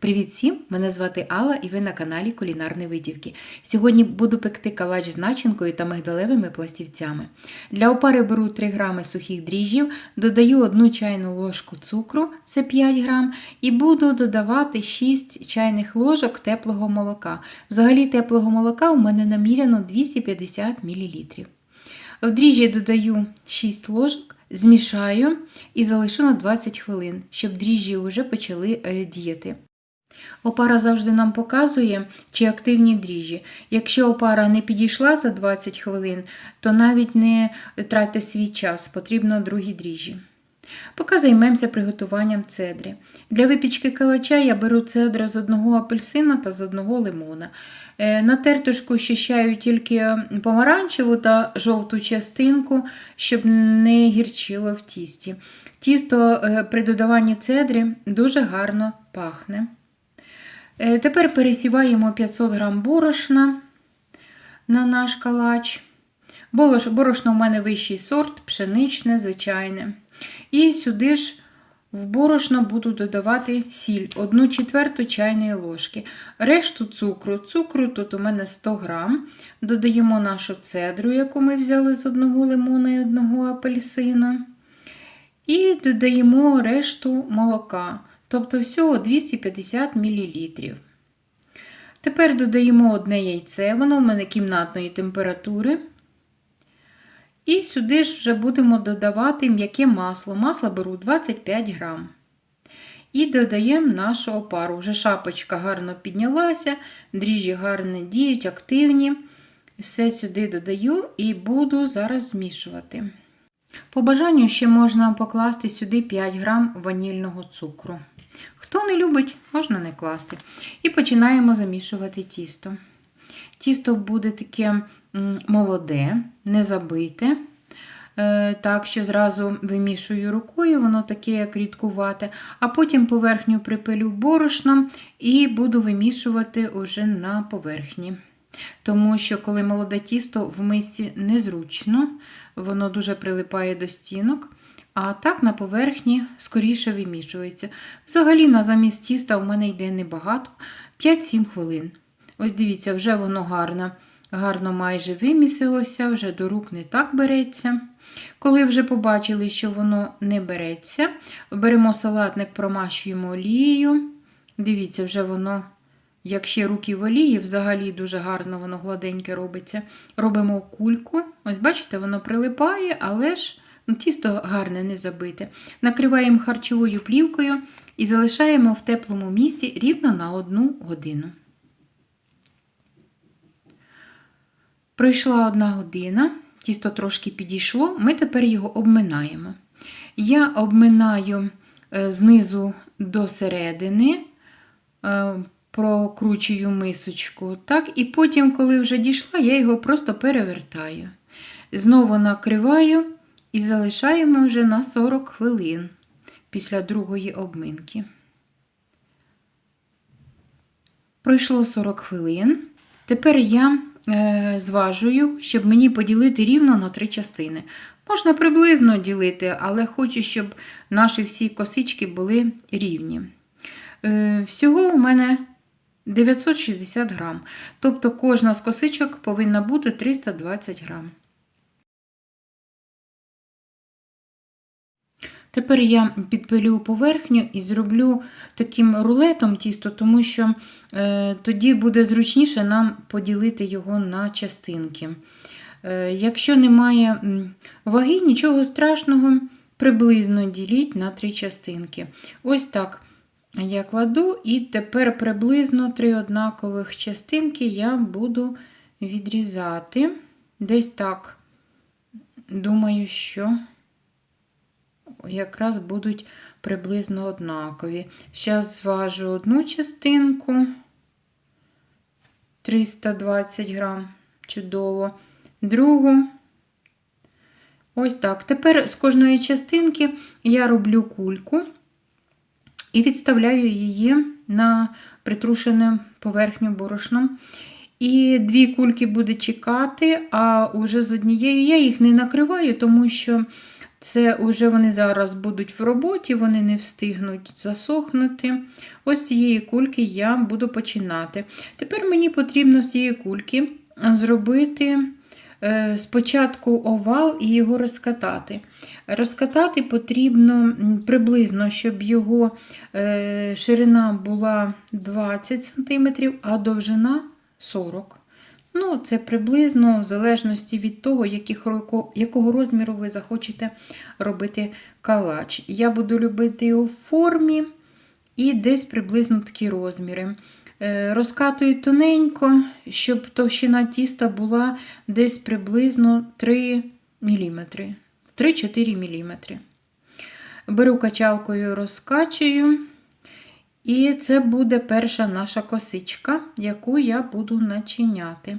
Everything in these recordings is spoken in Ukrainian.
Привіт всім! Мене звати Алла і ви на каналі Кулінарні Видівки. Сьогодні буду пекти калач з начинкою та мигдалевими пластівцями. Для опари беру 3 грами сухих дріжджів, додаю 1 чайну ложку цукру, це 5 грам, і буду додавати 6 чайних ложок теплого молока. Взагалі теплого молока у мене наміряно 250 мл. В дріжджі додаю 6 ложок, змішаю і залишу на 20 хвилин, щоб дріжджі вже почали е, діяти. Опара завжди нам показує, чи активні дріжджі. Якщо опара не підійшла за 20 хвилин, то навіть не тратьте свій час, потрібно другі дріжджі. Поки займемося приготуванням цедри. Для випічки калача я беру цедру з одного апельсина та з одного лимона. Е, На тертушку щищаю тільки помаранчеву та жовту частинку, щоб не гірчило в тісті. Тісто е, при додаванні цедри дуже гарно пахне. Е, Тепер пересіваємо 500 г борошна на наш калач. Борошно в мене вищий сорт, пшеничне, звичайне. І сюди ж в борошно буду додавати сіль 1 четверту чайної ложки. Решту цукру. Цукру тут у мене 100 грам. Додаємо нашу цедру, яку ми взяли з одного лимона і одного апельсину. І додаємо решту молока, тобто всього 250 мл. Тепер додаємо одне яйце, воно в мене кімнатної температури. І сюди ж вже будемо додавати м'яке масло. Масло беру 25 грам. І додаємо нашу опару. Вже шапочка гарно піднялася, дріжджі гарно діють, активні. Все сюди додаю і буду зараз змішувати. По бажанню ще можна покласти сюди 5 грам ванільного цукру. Хто не любить, можна не класти. І починаємо замішувати тісто. Тісто буде таке молоде, не забите. Е, Так що зразу вимішую рукою, воно таке, як рідкувате, а потім поверхню припилю борошном і буду вимішувати уже на поверхні. Тому що, коли молоде тісто в мисці незручно, воно дуже прилипає до стінок, а так на поверхні скоріше вимішується. Взагалі, на замість тіста у мене йде небагато 5-7 хвилин. Ось дивіться, вже воно гарно, гарно майже вимісилося, вже до рук не так береться. Коли вже побачили, що воно не береться, беремо салатник, промащуємо олією. Дивіться, вже воно, як ще руки в олії, взагалі дуже гарно воно гладеньке робиться. Робимо кульку. Ось, бачите, воно прилипає, але ж тісто гарне не забите. Накриваємо харчовою плівкою і залишаємо в теплому місці рівно на одну годину. Пройшла одна година, тісто трошки підійшло, ми тепер його обминаємо. Я обминаю е, знизу до середини, е, прокручую мисочку, так, і потім, коли вже дійшла, я його просто перевертаю. Знову накриваю і залишаємо вже на 40 хвилин після другої обминки. Пройшло 40 хвилин. Тепер я е, зважую, щоб мені поділити рівно на три частини. Можна приблизно ділити, але хочу, щоб наші всі косички були рівні. Е, всього у мене 960 грам. Тобто кожна з косичок повинна бути 320 грам. Тепер я підпилю поверхню і зроблю таким рулетом тісто, тому що е, тоді буде зручніше нам поділити його на частинки. Е, якщо немає ваги, нічого страшного, приблизно діліть на три частинки. Ось так я кладу, і тепер приблизно три однакових частинки я буду відрізати. Десь так, думаю, що якраз будуть приблизно однакові. Зараз зважу одну частинку 320 грам, чудово, другу. Ось так. Тепер з кожної частинки я роблю кульку і відставляю її на притрушену поверхню борошном. І дві кульки буде чекати, а уже з однією я їх не накриваю, тому що Це вже вони зараз будуть в роботі, вони не встигнуть засохнути. Ось цієї кульки я буду починати. Тепер мені потрібно з цієї кульки зробити е, спочатку овал і його розкатати. Розкатати потрібно приблизно, щоб його е, ширина була 20 см, а довжина 40 Ну, це приблизно в залежності від того, якого розміру ви захочете робити калач. Я буду любити його в формі і десь приблизно такі розміри. Е, Розкатую тоненько, щоб товщина тіста була десь приблизно 3 мм. 3-4 мм. Беру качалкою, розкачую. І це буде перша наша косичка, яку я буду начиняти.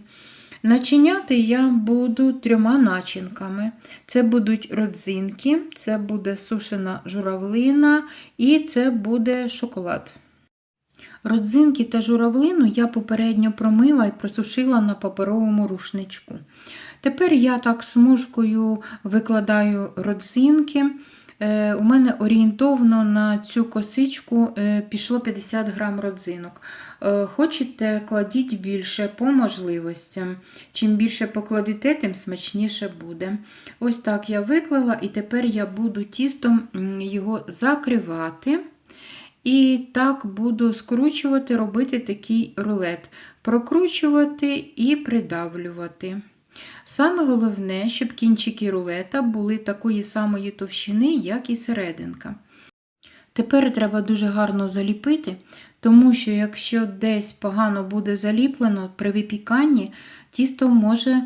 Начиняти я буду трьома начинками. Це будуть родзинки, це буде сушена журавлина і це буде шоколад. Родзинки та журавлину я попередньо промила і просушила на паперовому рушничку. Тепер я так смужкою викладаю родзинки. Е, У мене орієнтовно на цю косичку е, пішло 50 грам родзинок. Е, Хочете, кладіть більше по можливостям. Чим більше покладете, тим смачніше буде. Ось так я виклала, і тепер я буду тістом його закривати. І так буду скручувати, робити такий рулет, прокручувати і придавлювати. Саме головне, щоб кінчики рулета були такої самої товщини, як і серединка. Тепер треба дуже гарно заліпити, тому що якщо десь погано буде заліплено при випіканні, тісто може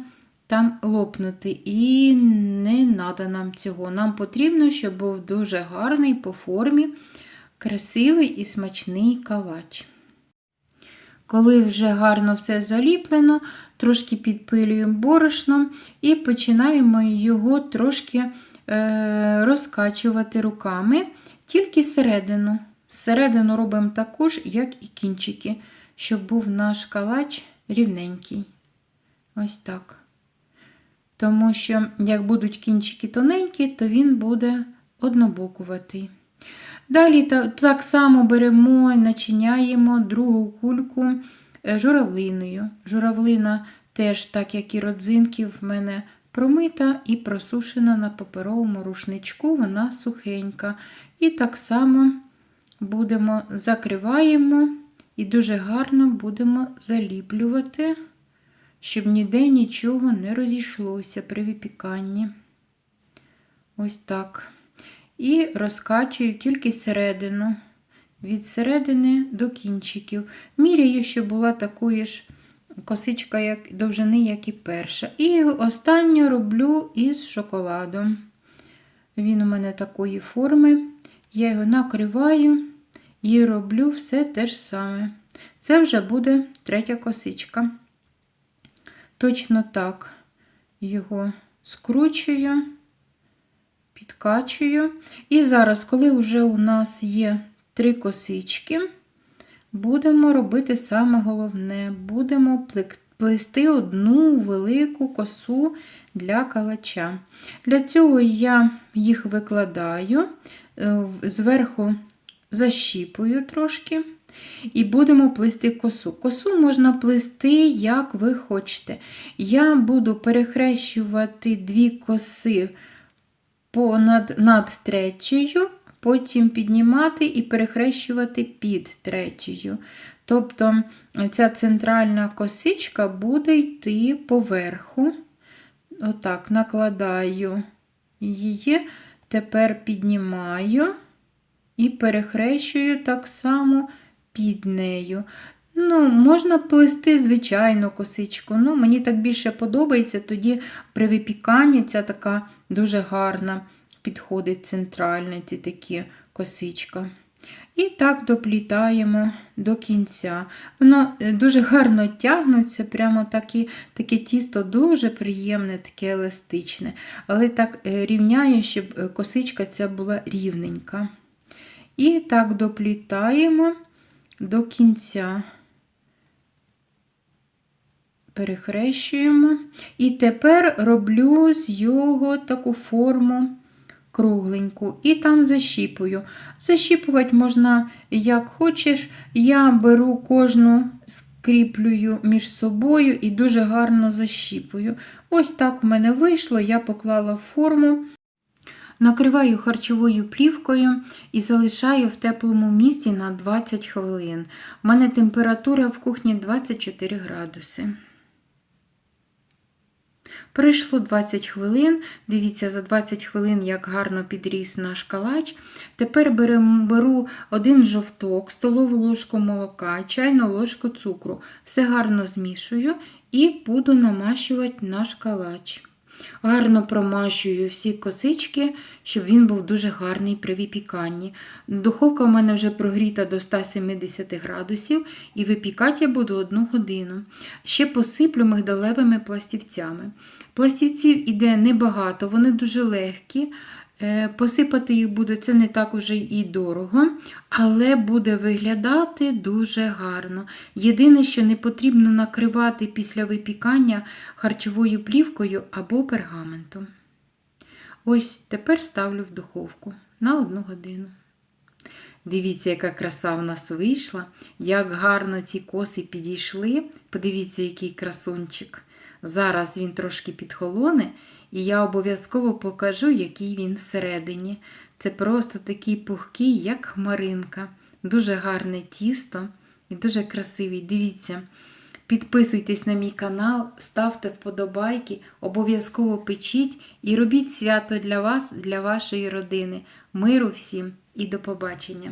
там лопнути. І не треба нам цього. Нам потрібно, щоб був дуже гарний по формі, красивий і смачний калач. Коли вже гарно все заліплено, трошки підпилюємо борошном і починаємо його трошки е, розкачувати руками, тільки середину. Середину робимо таку ж, як і кінчики, щоб був наш калач рівненький. Ось так. Тому що, як будуть кінчики тоненькі, то він буде однобокуватий. Далі так само беремо і начиняємо другу кульку е, журавлиною. Журавлина теж, так як і родзинки, в мене промита і просушена на паперовому рушничку, вона сухенька. І так само будемо закриваємо і дуже гарно будемо заліплювати, щоб ніде нічого не розійшлося при випіканні. Ось так. І розкачую тільки середину, від середини до кінчиків. Міряю, щоб була такої ж косичка як, довжини, як і перша. І останню роблю із шоколадом. Він у мене такої форми. Я його накриваю і роблю все те ж саме. Це вже буде третя косичка. Точно так його скручую підкачую. І зараз, коли вже у нас є три косички, будемо робити саме головне: будемо плести одну велику косу для калача. Для цього я їх викладаю, е, зверху защіпую трошки. І будемо плести косу. Косу можна плести, як ви хочете. Я буду перехрещувати дві коси понад над третьою, потім піднімати і перехрещувати під третьою. Тобто ця центральна косичка буде йти поверху. Отак, накладаю її, тепер піднімаю і перехрещую так само під нею. Ну, можна плести, звичайно, косичку. Ну, мені так більше подобається, тоді при випіканні ця така дуже гарна підходить центральна ці такі косичка. І так доплітаємо до кінця. Воно е, дуже гарно тягнеться, прямо такі, таке тісто дуже приємне, таке еластичне. Але так е, рівняю, щоб е, косичка ця була рівненька. І так доплітаємо до кінця. Перехрещуємо. І тепер роблю з його таку форму кругленьку і там защіпую. Защіпувати можна як хочеш. Я беру кожну, скріплюю між собою і дуже гарно защіпую. Ось так в мене вийшло, я поклала форму. Накриваю харчовою плівкою і залишаю в теплому місці на 20 хвилин. У мене температура в кухні 24 градуси. Пройшло 20 хвилин. Дивіться, за 20 хвилин, як гарно підріс наш калач. Тепер беру один жовток, столову ложку молока, чайну ложку цукру. Все гарно змішую і буду намащувати наш калач. Гарно промащую всі косички, щоб він був дуже гарний при випіканні. Духовка у мене вже прогріта до 170 градусів і випікати я буду 1 годину. Ще посиплю мигдалевими пластівцями. Пластівців іде небагато, вони дуже легкі. Е, Посипати їх буде це не так уже і дорого, але буде виглядати дуже гарно. Єдине, що не потрібно накривати після випікання харчовою плівкою або пергаментом. Ось тепер ставлю в духовку на одну годину. Дивіться, яка краса в нас вийшла, як гарно ці коси підійшли. Подивіться, який красунчик. Зараз він трошки підхолоне, і я обов'язково покажу, який він всередині. Це просто такий пухкий, як хмаринка. Дуже гарне тісто і дуже красивий. Дивіться. Підписуйтесь на мій канал, ставте вподобайки, обов'язково печіть і робіть свято для вас, для вашої родини. Миру всім і до побачення!